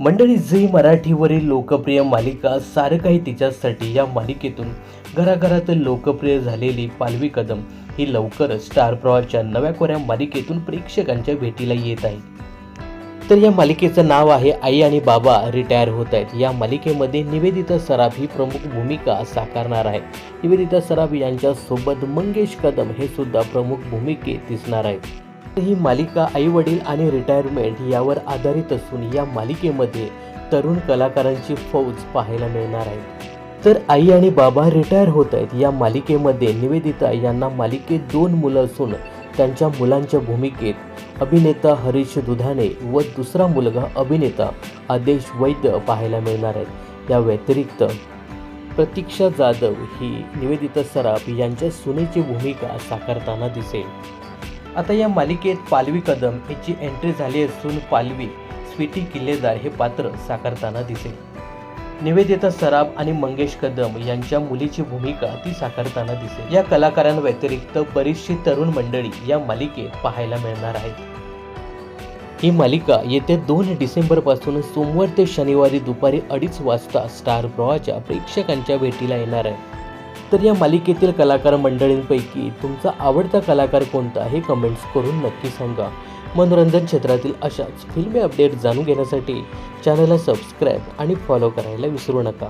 मंडळी झी मराठीवरील लोकप्रिय मालिका सारं काही तिच्यासाठी या मालिकेतून घराघरात लोकप्रिय झालेली पालवी कदम ही लवकरच स्टार प्रवाहच्या नव्या कोऱ्या मालिकेतून प्रेक्षकांच्या भेटीला येत आहे. तर या मालिकेचं नाव आहे आई आणि बाबा रिटायर होत आहेत. या मालिकेमध्ये निवेदिता सराफ ही प्रमुख भूमिका साकारणार आहे. निवेदिता सराफ यांच्यासोबत मंगेश कदम हे सुद्धा प्रमुख भूमिकेत दिसणार आहेत. ही मालिका आई वडील आणि रिटायरमेंट यावर आधारित असून या मालिकेमध्ये तरुण कलाकारांची फौज पाहायला मिळणार आहे. तर आई आणि बाबा रिटायर होत आहेत. या मालिकेमध्ये निवेदिता यांना मालिकेत दोन मुलं असून त्यांच्या मुलांच्या भूमिकेत अभिनेता हरीश दुधाने व दुसरा मुलगा अभिनेता आदेश वैद्य पाहायला मिळणार आहेत. या व्यतिरिक्त प्रतीक्षा जाधव ही निवेदिता सराफ यांच्या सुनेची भूमिका साकारताना दिसेल. आता या मालिकेत पालवी कदम याची एंट्री झाली असून पालवी स्वीटी किल्लेदार हे पात्र साकारताना दिसेल. निवेदिता सराफ आणि मंगेश कदम यांच्या मुलीची भूमिका ती साकारताना दिसेल या कलाकारांव्यतिरिक्त बरीचशी तरुण मंडळी या मालिकेत पाहायला मिळणार आहेत. ही मालिका येत्या दोन डिसेंबरपासून सोमवार ते शनिवारी दुपारी अडीच वाजता स्टार प्रवाहाच्या प्रेक्षकांच्या भेटीला येणार आहे. तर या मालिकेतील कलाकार मंडळींपैकी तुमचा आवडता कलाकार कोणता हे कमेंट्स करून नक्की सांगा. मनोरंजन क्षेत्रातील अशाच फिल्मी अपडेट जाणून घेण्यासाठी चॅनलला सबस्क्राईब आणि फॉलो करायला विसरू नका.